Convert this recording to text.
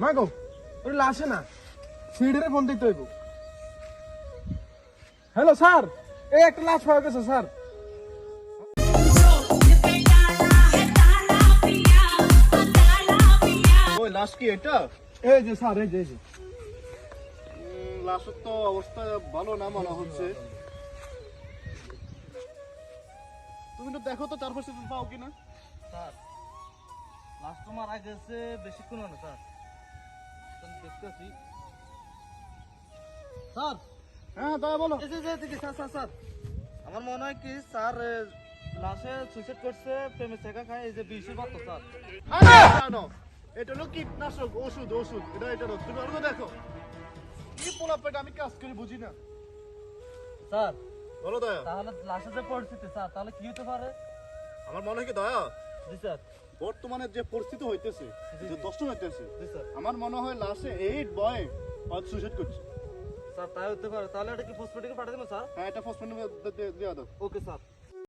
মা গো ওরে লাশে না সিঁড়িরে ফোন দিতে হইব। হ্যালো স্যার এই একটা লাশ পাওয়া গেছে স্যার। ওই লাশ কি এটা? এই যে স্যার এই যে এই যে। লাশের তো অবস্থা ভালো না মনে হচ্ছে। তুমি তো দেখো তো চারপাশে পাও কিনা? স্যার লাস্ট তো মারা গেছে বেশিক্ষণ না স্যার। দেখতেছি স্যার। হ্যাঁ তাই বলো। এই যে যে দেখি স্যার স্যার স্যার। আমার মনে হয় কি স্যার লাশে সুইসাইড করছে প্রেমে খায় এই যে বিষের স্যার। এটা হলো কীটনাশক ওষুধ ওষুধ। এটা এটা। তুমি আরও দেখো। কি পোলা পেট আমি কাজ করি বুঝি না। স্যার বলো দয়া। তাহলে লাশের যে পরিস্থিতি স্যার তাহলে কি হতে পারে? আমার মনে হয় কি দয়া বর্তমানে যে পরিস্থিতি হইতেছে যে দর্শন হইতেছে স্যার। আমার মনে হয় লাশে এইট বয় হয়তো সুইসাইড করছে। স্যার তাই হতে পারে। তাহলে এটা কি ফসফেটিকে পাঠিয়ে দেবেন স্যার? হ্যাঁ এটা ফসফেটিকে দেওয়া দাও। Okay sir.